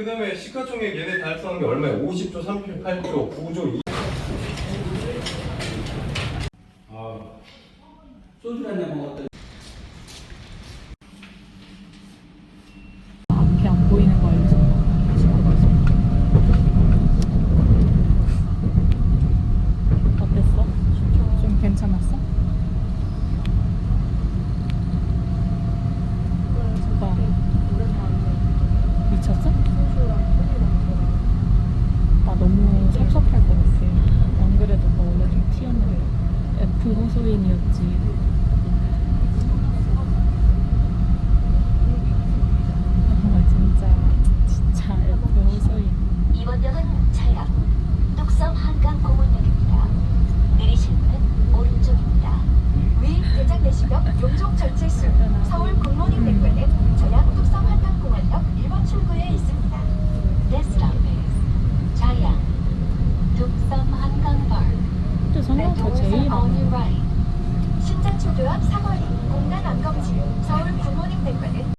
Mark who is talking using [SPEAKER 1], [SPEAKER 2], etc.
[SPEAKER 1] 그 다음에 시가총액 얘네 달성한 게 얼마야? 50조 38조 9조 2... 아.
[SPEAKER 2] 소주를 한잔 먹었더니
[SPEAKER 3] 너무 섭섭할 것 같아 안 그래도 나 원래 좀 튀었는데 F 호소인이었지 서울대 성형외과 제일 많아요.
[SPEAKER 4] 신자초등앞 3월이 공단 안검지 서울 부모님 백과는